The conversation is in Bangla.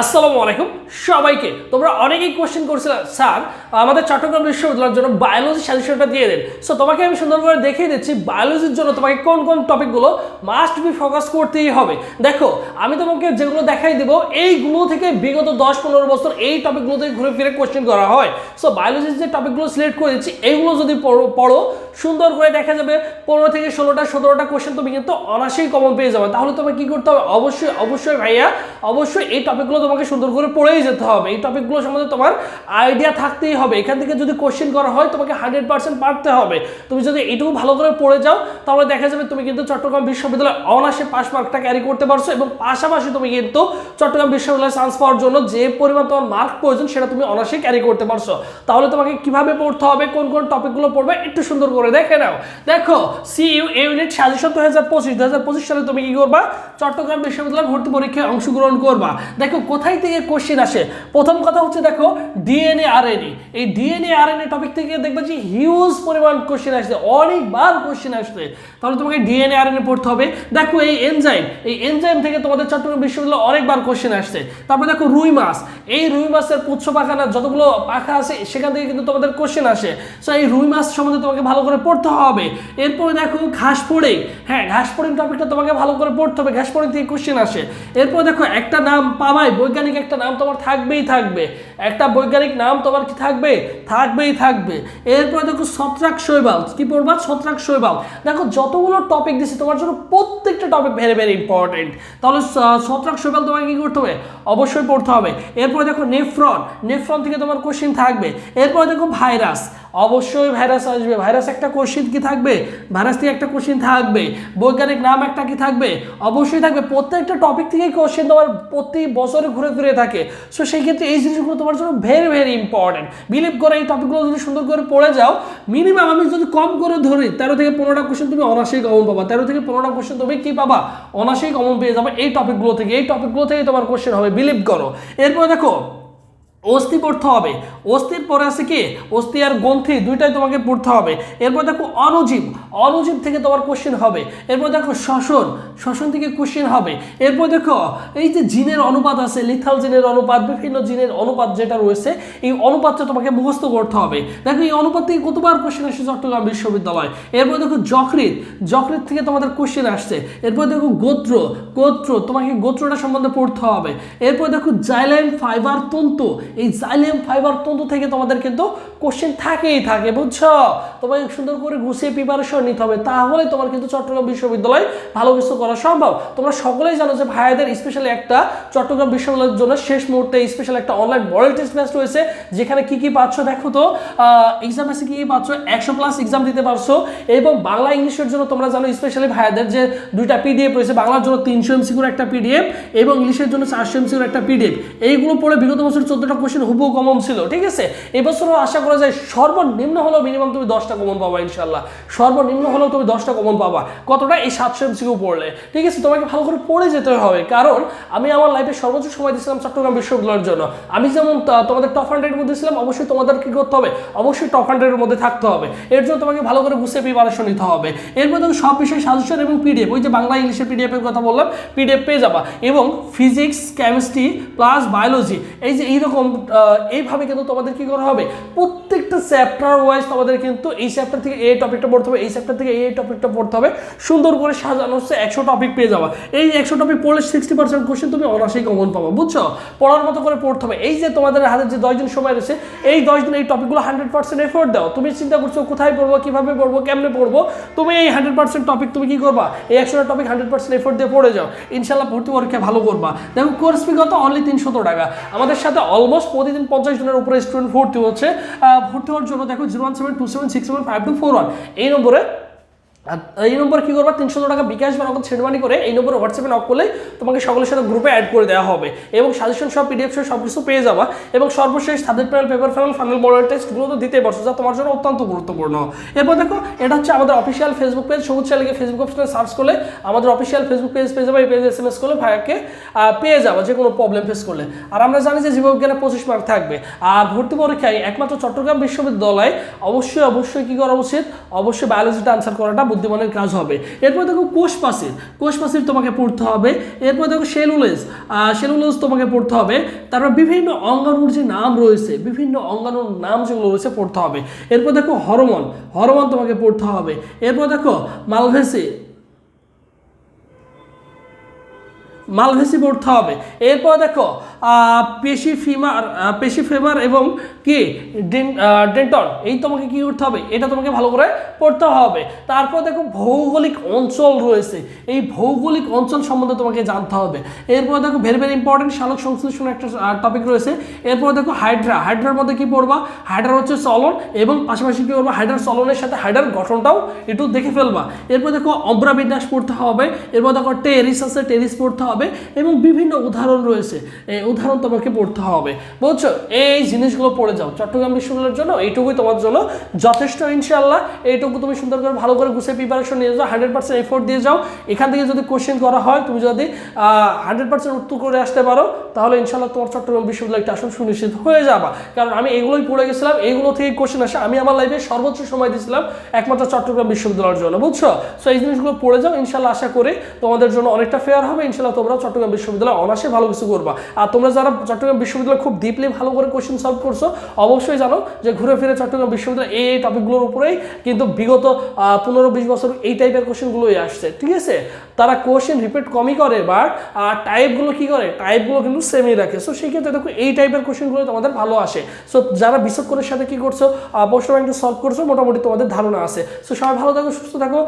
আসসালামু আলাইকুম সবাইকে। তোমরা অনেকেই কোশ্চেন করছিলে, স্যার, আমাদের চট্টগ্রাম বিশ্ববিদ্যালয়ের জন্য বায়োলজি সাজেশনটা দিয়ে দেন। সো তোমাকে আমি সুন্দর করে দেখিয়ে দিচ্ছি বায়োলজির জন্য তোমাকে কোন কোন টপিকগুলো মাস্ট বি ফোকাস করতেই হবে। দেখো, আমি তোমাকে যেগুলো দেখাই দেবো, এইগুলো থেকে বিগত দশ পনেরো বছর এই টপিকগুলো থেকে ঘুরে ফিরে কোশ্চেন করা হয়। সো বায়োলজির যে টপিকগুলো সিলেক্ট করে দিচ্ছি এইগুলো যদি পড়ো সুন্দর করে দেখা যাবে। পনেরো থেকে ষোলোটা, সতেরোটা কোশ্চেন তুমি কিন্তু অনাসেই কমন পেয়ে যাবে। তাহলে তোমাকে কি করতে হবে? অবশ্যই অবশ্যই ভাইয়া, অবশ্যই এই টপিকগুলো তোমাকে সুন্দর করে পড়েই যেতে হবে। এই টপিকগুলো সম্বন্ধে তোমার আইডিয়া থাকতেই হবে। এখান থেকে যদি কোশ্চেন করা হয়, তোমাকে হান্ড্রেড পার্সেন্ট পারতে হবে। তুমি যদি এটুকু ভালো করে পড়ে যাও, তাহলে দেখা যাবে তুমি কিন্তু চট্টগ্রাম বিশ্ববিদ্যালয়ে অনাসে পাস মার্কটা ক্যারি করতে পারছ এবং পাশাপাশি তুমি কিন্তু চট্টগ্রাম বিশ্ববিদ্যালয়ে চান্স পাওয়ার জন্য যে পরিমাণ তোমার মার্ক প্রয়োজন, সেটা তুমি অনাসে ক্যারি করতে পারছ। তাহলে তোমাকে কীভাবে পড়তে হবে, কোন কোন টপিকগুলো পড়বে, একটু সুন্দর করে দেখে নাও। দেখো সি ইউ ইউনিট সাজেশন দু হাজার পঁচিশ। দু হাজার পঁচিশ সালে তুমি কি করবা? চট্টগ্রাম বিশ্ববিদ্যালয় ভর্তি পরীক্ষায় অংশগ্রহণ করবা। দেখো, কোথায় থেকে কোশ্চেন আসে? প্রথম কথা হচ্ছে, দেখো ডিএনএ আরএনএ এই ডিএনএ আরএনএ টপিক থেকে দেখবে যে হিউজ পরিমাণ কোশ্চেন আসছে, অনেকবার কোশ্চেন আসছে। তাহলে তোমাকে ডিএনএ আরএনএ পড়তে হবে। দেখো, এই এনজাইম এই এনজাইম থেকে তোমাদের চট্টগ্রাম বিশ্ববিদ্যালয়ে অনেকবার কোশ্চেন আসছে। তারপরে দেখো, রুই মাছ। এই রুই মাছের পুচ্ছ পাখানা, যতগুলো পাখা আছে, সেখান থেকে কিন্তু তোমাদের কোশ্চেন আসে। সো এই রুই মাছ সম্বন্ধে তোমাকে ভালো করে পড়তে হবে। এরপরে দেখো ঘাস ফড়িং। হ্যাঁ ঘাস ফড়িং টপিকটা তোমাকে ভালো করে পড়তে হবে। ঘাস ফড়িং থেকে কোশ্চেন আসে। এরপর দেখো একটা নাম পাবাই বৈজ্ঞানিক একটা নাম তোমার থাকবেই থাকবে। একটা বৈজ্ঞানিক নাম তোমার কি থাকবে? থাকবেই থাকবে। এরপর দেখো ছত্রাক শৈবাল। কি পড়বা? ছত্রাক শৈবাল। দেখো যতগুলো টপিক দিছি, তোমার জন্য প্রত্যেকটা টপিক ভেরি ভেরি ইম্পর্টেন্ট তাহলে ছত্রাক শৈবাল তোমাকে কি করতে হবে? অবশ্যই পড়তে হবে। এরপর দেখো নেফ্রন। নেফ্রন থেকে তোমার কোশ্চিন থাকবে। এরপর দেখো ভাইরাস। অবশ্যই ভাইরাস আসবে। ভাইরাস একটা কোশ্চিন কি থাকবে? ভাইরাস থেকে একটা কোশ্চিন থাকবে। বৈজ্ঞানিক নাম একটা কি থাকবে? অবশ্যই থাকবে। প্রত্যেকটা টপিক থেকেই কোশ্চেন তোমার প্রতি বছরে ঘুরে ফিরে থাকে। সো সেই ক্ষেত্রে এই জিনিসগুলো তোমার জন্য ভেরি ভেরি ইম্পর্টেন্ট বিলিভ করে, এই টপিকগুলো যদি সুন্দর করে পড়ে যাও মিনিমাম আমি যদি কম করে ধরি, তেরো থেকে পনেরোটা কোশ্চেন তুমি অনাসেই কমন পাবা। তেরো থেকে পনেরোটা কোশ্চেন তুমি কি পাবা? অনাসেই কমন পেয়ে যাবে এই টপিকগুলো থেকে। এই টপিকগুলো থেকেই তোমার কোশ্চেন হবে। বিলিভ করো। এরপরে দেখো অস্থি পড়তে হবে। অস্থির পরে আছে কি? অস্থি আর গ্রন্থি দুইটাই তোমাকে পড়তে হবে। এরপর দেখো অনুজীব। অনুজীব থেকে তোমার কোশ্চেন হবে। এরপর দেখো শ্বসন শ্বসন থেকে কোশ্চেন হবে। এরপর দেখো এই যে জিনের অনুপাত আছে লিথাল জিনের অনুপাত, বিভিন্ন জিনের অনুপাত যেটা রয়েছে, এই অনুপাতটা তোমাকে মুখস্থ করতে হবে। দেখো এই অনুপাত থেকে কতবার কোশ্চেন আসছে চট্টগ্রাম বিশ্ববিদ্যালয়? এরপর দেখো যকৃত যকৃত থেকে তোমাদের কোশ্চেন আসছে। এরপর দেখো গোত্র। গোত্র, তোমাকে গোত্রটা সম্বন্ধে পড়তে হবে। এরপর দেখো জাইলাইন, ফাইবার, তন্তু। এই জাইলিয়াম ফাইবার তন্তু থেকে তোমাদের কিন্তু কোশ্চেন থাকেই থাকে, বুঝছ? তোমাকে সুন্দর করে গুছিয়ে প্রিপারেশন নিতে হবে, তাহলে তোমার কিন্তু চট্টগ্রাম বিশ্ববিদ্যালয় ভালো কিছু করা সম্ভব। তোমরা সকলেই জানো যে ভাইয়াদের স্পেশালি একটা চট্টগ্রাম বিশ্ববিদ্যালয়ের জন্য শেষ মুহূর্তে স্পেশাল একটা অনলাইন মডেল টেস্ট ম্যাচ রয়েছে, যেখানে কি কি পাচ্ছ দেখো তো এক্সাম এসে কি কি পাচ্ছ? একশো প্লাস এক্সাম দিতে পারছ, এবং বাংলা ইংলিশের জন্য তোমরা জানো স্পেশালি ভাইয়াদের যে দুইটা পিডিএফ রয়েছে, বাংলার জন্য তিনশো এমসি এমসিকুর একটা পিডিএফ এবং ইংলিশের জন্য চারশো এমসিকুর একটা পিডিএফ এইগুলো পড়ে বিগত বছর চোদ্দটা কোশ্চেন হুবহু কমন ছিল, ঠিক আছে? এবছরও আশা করা যায় সর্বনিম্ন হলেও মিনিমাম তুমি দশটা কমন পাবা ইনশাল্লাহ সর্বনিম্ন হলেও তুমি দশটা কমন পাবা। কতটা? এই সাতশো এমসিকিউ পড়লে। ঠিক আছে? তোমাকে ভালো করে পড়ে যেতে হবে। কারণ আমি আমার লাইফে সর্বোচ্চ সময় দিয়েছিলাম চট্টগ্রাম বিশ্ববিদ্যালয়ের জন্য। আমি যেমন তোমাদের টপ হান্ড্রেডের মধ্যে ছিলাম, অবশ্যই তোমাদের কি করতে হবে? অবশ্যই টপ হান্ড্রেডের মধ্যে থাকতে হবে। এর জন্য তোমাকে ভালো করে গুছিয়ে প্রিপারেশন নিতে হবে। এরপর তুমি সব বিষয়ে সাজেশন এবং পিডিএফ ওই যে বাংলা ইংলিশের পিডিএফের কথা বললাম পিডিএফ পেয়ে যাবা। এবং ফিজিক্স কেমিস্ট্রি প্লাস বায়োলজি এই যে এইরকম এইভাবে কিন্তু তোমাদের কি করা হবে? প্রত্যেকটা চ্যাপ্টার ওয়াইজ তোমাদের কিন্তু এই চ্যাপ্টার থেকে এই টপিকটা পড়তে হবে, এই চ্যাপ্টার থেকে এই টপিকটা পড়তে হবে। সুন্দর করে সাজানো হচ্ছে একশো টপিক পেয়ে যাবা এই একশো টপিক পড়লে সিক্সটি পার্সেন্ট কোশ্চেন তুমি অনাসেই কমন পাবো, বুঝছ? পড়ার মতো করে পড়তে হবে। এই যে তোমাদের হাতে যে দশ দিন সময় রয়েছে, এই দশ দিন এই টপিকগুলো হান্ড্রেড পার্সেন্ট এফোর্ট দাও। তুমি চিন্তা করছ কোথায় পড়ব, কীভাবে পড়ব, কেমনে পড়ব? তুমি এই হান্ড্রেড পার্সেন্ট টপিক তুমি কি করবা? এই একশোটা টপিক হান্ড্রেড পার্সেন্ট এফোর্ট দিয়ে পড়ে যাও। ইনশাল্লাহ ভর্তি পরীক্ষা ভালো করবা। দেখো কোর্স ফি কত? অনলি তিনশো টাকা। আমাদের সাথে অলমোস্ট প্রতিদিন পঞ্চাশ জনের উপরে স্টুডেন্ট ভর্তি হচ্ছে। ভর্তি হওয়ার জন্য দেখো zero one seven two seven six seven five two four one এই নম্বরে এই নম্বর কি করবা? তিনশো টাকা বিকাশ বা নগদ ছেড়বানি করে এই নম্বরে হোয়াটসঅ্যাপে নক করলে তোমাকে সকলের সাথে গ্রুপে অ্যাড করে দেওয়া হবে। এবং সাজেশন সব পিডিএফ সব কিছু পেয়ে যাবা। এবং সর্বশেষ subject panel paper final final model টেস্টগুলো তো দিতে পারছ, যা তোমার জন্য অত্যন্ত গুরুত্বপূর্ণ। এরপর দেখো, এটা হচ্ছে আমাদের অফিসিয়াল ফেসবুক পেজ সবুজ চালিকে ফেসবুক অপশনে সার্চ করলে আমাদের অফিসিয়াল ফেসবুক পেজ পেয়ে যাবে। এই পেজ এস এম এস করলে ভাইয়াকে পেয়ে যাবা যে কোনো প্রবলেম ফেস করলে। আর আমরা জানি যে জীববিজ্ঞানে পঁচিশ মার্ক থাকবে। আর ভর্তি পরীক্ষায় একমাত্র চট্টগ্রাম বিশ্ববিদ্যালয় অবশ্যই অবশ্যই কী করা উচিত? অবশ্যই বায়োলজিটা আনসার করাটা বুদ্ধিমানের কাজ হবে। এরপর দেখো কোষ পাসির কোষ পাসির তোমাকে পড়তে হবে। এরপর দেখো সেলুলেজ। সেলুলোজ তোমাকে পড়তে হবে। তারপর বিভিন্ন অঙ্গাণুর যে নাম রয়েছে, বিভিন্ন অঙ্গাণুর নাম যেগুলো রয়েছে পড়তে হবে। এরপর দেখো হরমোন। হরমোন তোমাকে পড়তে হবে। এরপর দেখো মালভেসি। মালভেসি পড়তে হবে। এরপর দেখো পেশি ফিমার পেশি ফেমার এবং কি? ডেন্টন এই তোমাকে কি করতে হবে? এটা তোমাকে ভালো করে পড়তে হবে। তারপর দেখো ভৌগোলিক অঞ্চল রয়েছে। এই ভৌগোলিক অঞ্চল সম্বন্ধে তোমাকে জানতে হবে। এরপর দেখো ভেরি ভেরি ইম্পর্টেন্ট সালোক সংশ্লেষণ একটা টপিক রয়েছে। এরপর দেখো হাইড্রা হাইড্রার মধ্যে কি পড়বা? হাইড্রা হচ্ছে চলন এবং পাশাপাশি কি করবা? হাইড্রার চলনের সাথে হাইড্রার গঠনটাও একটু দেখে ফেলবা। এরপর দেখো অব্রা বিন্যাস পড়তে হবে। এরপর দেখো টেরিস আছে টেরিস পড়তে হবে এবং বিভিন্ন উদাহরণ রয়েছে। এই উদাহরণ তোমাকে পড়তে হবে। বুঝছ? এই জিনিসগুলো পড়ে যাও। চট্টগ্রাম বিশ্ববিদ্যালয়ের জন্য এইটুকুই তোমার জন্য যথেষ্ট ইনশাল্লাহ এইটুকু তুমি সুন্দর করে, ভালো করে গুছিয়ে প্রিপারেশন নিয়ে যাও হান্ড্রেড পার্সেন্ট এফোর্ট দিয়ে যাও। এখান থেকে যদি কোশ্চেন করা হয়, তুমি যদি হান্ড্রেড পার্সেন্ট উত্তর করে আসতে পারো, তাহলে ইনশাল্লাহ তোমার চট্টগ্রাম বিশ্ববিদ্যালয় একটা আসন সুনিশ্চিত হয়ে যাবা। কারণ আমি এগুলোই পড়ে গেছিলাম এইগুলো থেকে কোশ্চেন আসে। আমি আমার লাইফে সর্বোচ্চ সময় দিয়েছিলাম একমাত্র চট্টগ্রাম বিশ্ববিদ্যালয়ের জন্য, বুঝছ? সো এই জিনিসগুলো পড়ে যাও ইনশাল্লাহ আশা করি তোমাদের জন্য অনেকটা ফেয়ার হবে। ইনশাল্লাহ তোমরা চট্টগ্রাম বিশ্ববিদ্যালয় অনাসে ভালো কিছু করবা। আর তোমরা যারা চট্টগ্রাম বিশ্ববিদ্যালয় খুব ডিপলি ভালো করে কোশ্চেন সলভ করছ অবশ্যই জানো যে ঘুরে ফিরে চট্টগ্রাম বিশ্ববিদ্যালয় এই টপিকগুলোর উপরেই কিন্তু বিগত পনেরো বিশ বছর এই টাইপের কোশ্চেনগুলোই আসছে, ঠিক আছে? তারা কোশ্চেন রিপিট কমই করে বাট টাইপগুলো কি করে? টাইপগুলো কিন্তু সেমই রাখে। সো সেই ক্ষেত্রে দেখো, এই টাইপের কোশ্চেনগুলো তোমাদের ভালো আসে। সো যারা বিশদ করে সাথে কি করছ প্রশ্ন ব্যাংকটা সলভ করছ, মোটামুটি তোমাদের ধারণা আছে। সো সবাই ভালো থাকো, সুস্থ থাকো।